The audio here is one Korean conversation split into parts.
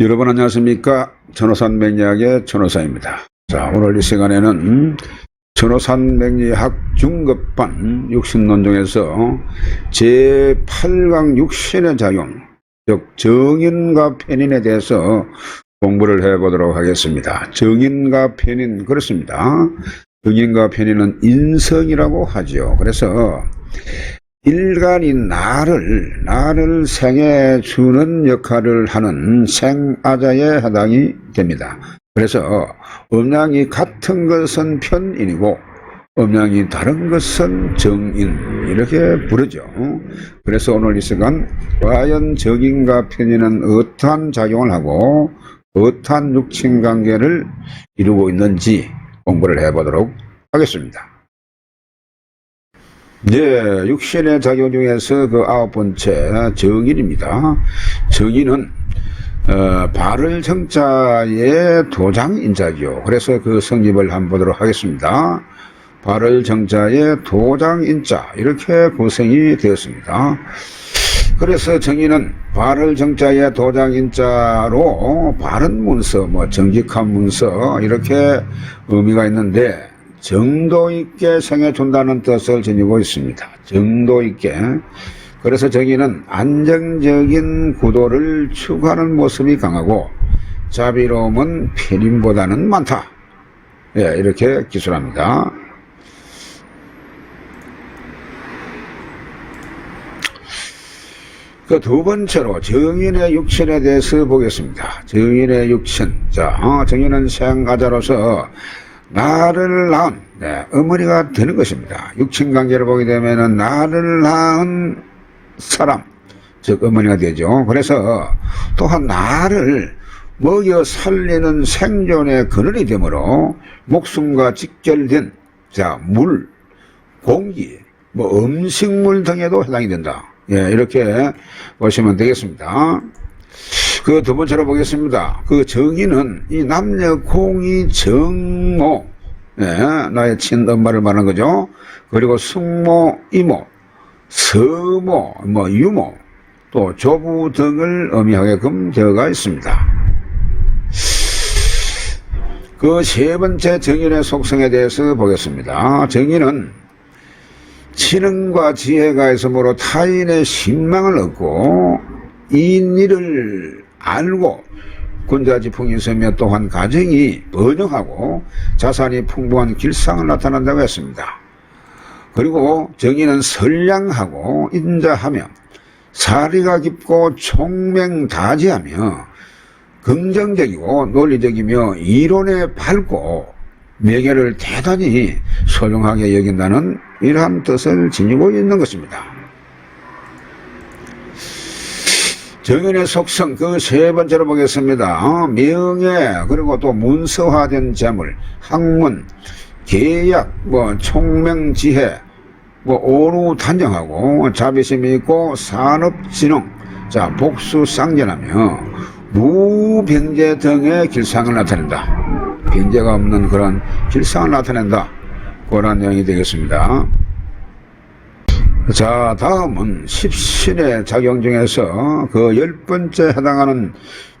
여러분 안녕하십니까? 천호산 맹리학의 천호사입니다. 자 오늘 이 시간에는 천호산 맹리학 중급반 육신논종에서 제8강 육신의 작용 즉 정인과 편인에 대해서 공부를 해보도록 하겠습니다. 정인과 편인 그렇습니다. 정인과 편인은 인성이라고 하죠. 그래서 일간이 나를 나를 생해 주는 역할을 하는 생아자에 해당이 됩니다. 그래서 음양이 같은 것은 편인이고 음양이 다른 것은 정인 이렇게 부르죠. 그래서 오늘 이 시간 과연 정인과 편인은 어떠한 작용을 하고 어떠한 육친 관계를 이루고 있는지 공부를 해보도록 하겠습니다. 네, 육신의 작용 중에서 그 아홉 번째 정인입니다. 정인은 어, 발을 정자의 도장인자죠. 그래서 그 성립을 한번 보도록 하겠습니다. 발을 정자의 도장인자 이렇게 구성이 되었습니다. 그래서 정인은 발을 정자의 도장인자로 바른 문서, 뭐 정직한 문서 이렇게 의미가 있는데 정도 있게 생해준다는 뜻을 지니고 있습니다. 정도 있게. 그래서 정의는 안정적인 구도를 추구하는 모습이 강하고 자비로움은 편인보다는 많다. 예, 이렇게 기술합니다. 그 두 번째로 정인의 육신에 대해서 보겠습니다. 정인의 육신. 자, 어, 정인은 생가자로서 나를 낳은 네, 어머니가 되는 것입니다. 육친 관계를 보게 되면 은 나를 낳은 사람, 즉 어머니가 되죠. 그래서 또한 나를 먹여 살리는 생존의 근원이 되므로 목숨과 직결된 자 물, 공기, 뭐 음식물 등에도 해당이 된다. 예, 이렇게 보시면 되겠습니다. 그 두 번째로 보겠습니다. 그 정의는 이 남녀 공이 정모, 예, 나의 친엄마를 말하는 거죠. 그리고 숙모, 이모, 서모, 뭐 유모, 또 조부 등을 의미하게끔 되어가 있습니다. 그 세 번째 정인의 속성에 대해서 보겠습니다. 정인은 친응과 지혜가 있으므로 타인의 신망을 얻고 이 일을 알고 군자지풍이 있으며 또한 가정이 번영하고 자산이 풍부한 길상을 나타난다고 했습니다. 그리고 정의는 선량하고 인자하며 사리가 깊고 총명다지하며 긍정적이고 논리적이며 이론에 밝고 명예를 대단히 소중하게 여긴다는 이러한 뜻을 지니고 있는 것입니다. 정인의 속성 그 세 번째로 보겠습니다. 어, 명예 그리고 또 문서화된 재물, 학문, 계약, 뭐 총명지혜, 뭐 오루 단정하고 자비심이 있고 산업진흥, 자 복수쌍전하며 무병제 등의 길상을 나타낸다. 병제가 없는 그런 길상을 나타낸다. 그런 내용이 되겠습니다. 자, 다음은 십신의 작용 중에서 그 열 번째 해당하는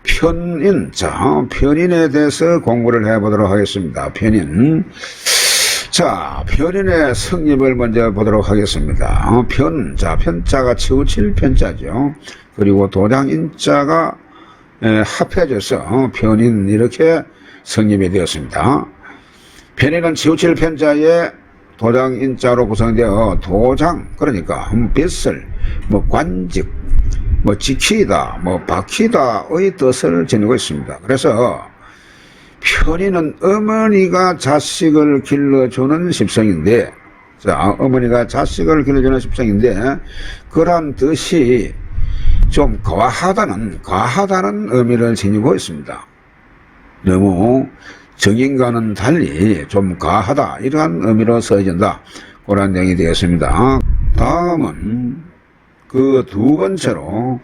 편인, 자, 편인에 대해서 공부를 해보도록 하겠습니다. 편인. 자, 편인의 성립을 먼저 보도록 하겠습니다. 어, 편, 자, 편자가 치우칠 편자죠. 그리고 도장인자가 에, 합해져서 어, 편인 이렇게 성립이 되었습니다. 편인은 치우칠 편자에 도장 인자로 구성되어 도장 그러니까 뱃을 뭐 관직 뭐 지키다 뭐 박히다의 뜻을 지니고 있습니다. 그래서 편의는 어머니가 자식을 길러주는 십성인데 자 어머니가 자식을 길러주는 십성인데 그러한 뜻이 좀 과하다는 과하다는 의미를 지니고 있습니다. 너무 정인과는 달리 좀 과하다 이러한 의미로 써진다. 그런 내용이 되겠습니다. 다음은 그 두 번째로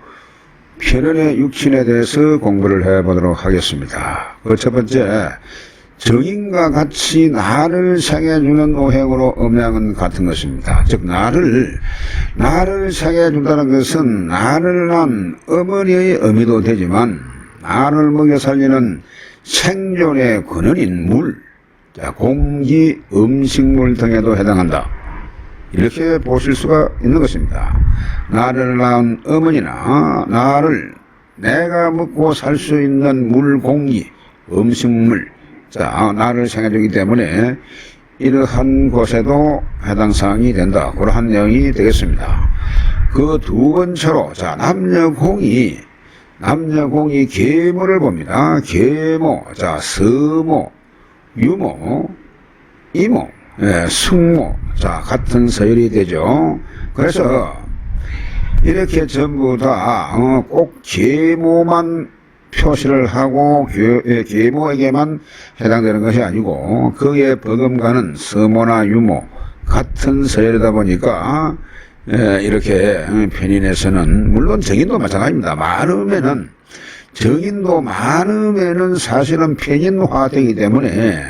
편연의 육신에 대해서 공부를 해보도록 하겠습니다. 그 첫 번째 정인과 같이 나를 생해주는 오행으로 음양은 같은 것입니다. 즉 나를 나를 생해준다는 것은 나를 낳은 어머니의 의미도 되지만 말을 먹여 살리는 생존의 근원인 물, 자, 공기, 음식물 등에도 해당한다. 이렇게 보실 수가 있는 것입니다. 나를 낳은 어머니나 나를 내가 먹고 살 수 있는 물, 공기, 음식물, 자, 나를 생해주기 때문에 이러한 곳에도 해당 사항이 된다. 그러한 내용이 되겠습니다. 그 두 번째로, 자, 남녀공이, 남녀공이 계모를 봅니다. 계모, 자, 서모, 유모, 이모, 예, 숙모, 자, 같은 서열이 되죠. 그래서, 이렇게 전부 다, 어, 꼭 계모만 표시를 하고, 계- 예, 계모에게만 해당되는 것이 아니고, 그에 버금가는 서모나 유모, 같은 서열이다 보니까, 예, 이렇게 어, 편인에서는, 물론 정인도 마찬가지입니다. 많으면은, 정인도 많으면은 사실은 편인화되기 때문에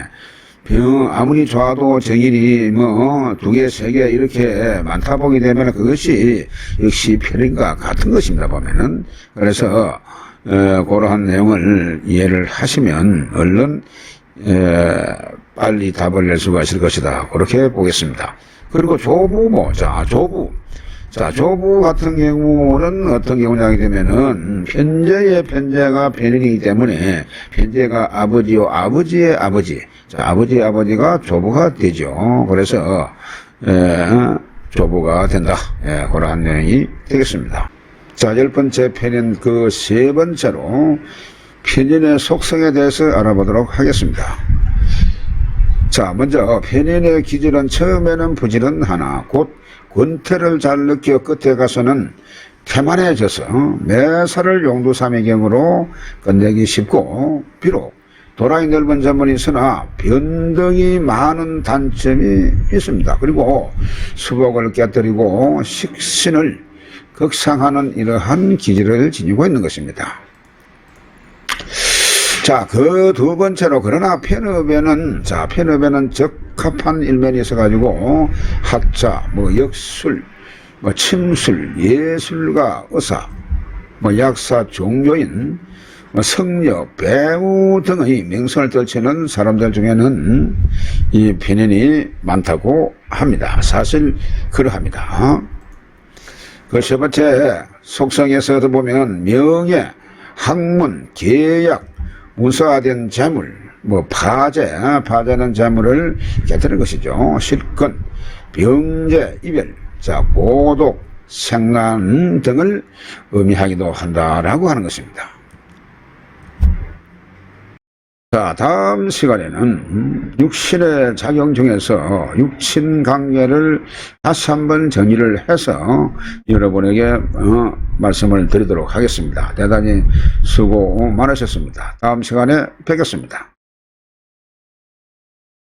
병 아무리 좋아도 정인이 뭐 두 개, 세 개 이렇게 많다 보게 되면 그것이 역시 편인과 같은 것입니다 보면은 그래서 어, 그러한 내용을 이해를 하시면 얼른 에, 빨리 답을 낼 수가 있을 것이다 그렇게 보겠습니다. 그리고 조부모 자 조부 자, 조부 같은 경우는 어떤 경우냐 하게 되면은, 편제의 편제가 편인이기 때문에, 편제가 아버지요, 아버지의 아버지. 자, 아버지의 아버지가 조부가 되죠. 그래서, 에, 조부가 된다. 예, 그러한 내용이 되겠습니다. 자, 열 번째 편인 그 세 번째로, 편인의 속성에 대해서 알아보도록 하겠습니다. 자, 먼저 편인의 기질은 처음에는 부지런하나 곧 권태를 잘 느껴 끝에 가서는 태만해져서 매사를 용두삼의 경우로 끝내기 쉽고 비록 도라이 넓은 점은 있으나 변덕이 많은 단점이 있습니다. 그리고 수복을 깨뜨리고 식신을 극상하는 이러한 기질을 지니고 있는 것입니다. 자, 그 두 번째로, 그러나 편업에는, 자, 편업에는 적합한 일면이 있어 가지고, 학자, 뭐, 역술, 뭐, 침술, 예술가, 의사, 뭐, 약사, 종교인, 뭐, 성녀, 배우 등의 명성을 떨치는 사람들 중에는 이 편인이 많다고 합니다. 사실, 그러합니다. 그 세 번째, 속성에서도 보면, 명예, 학문, 계약, 무사된 재물, 뭐 파재, 파재는 재물을 깨뜨리는 것이죠. 실권, 병제, 이별, 자 고독, 생란 등을 의미하기도 한다라고 하는 것입니다. 자, 다음 시간에는 음, 육신의 작용 중에서 육신 관계를 다시 한번 정리를 해서 여러분에게 어, 말씀을 드리도록 하겠습니다. 대단히 수고 많으셨습니다. 다음 시간에 뵙겠습니다.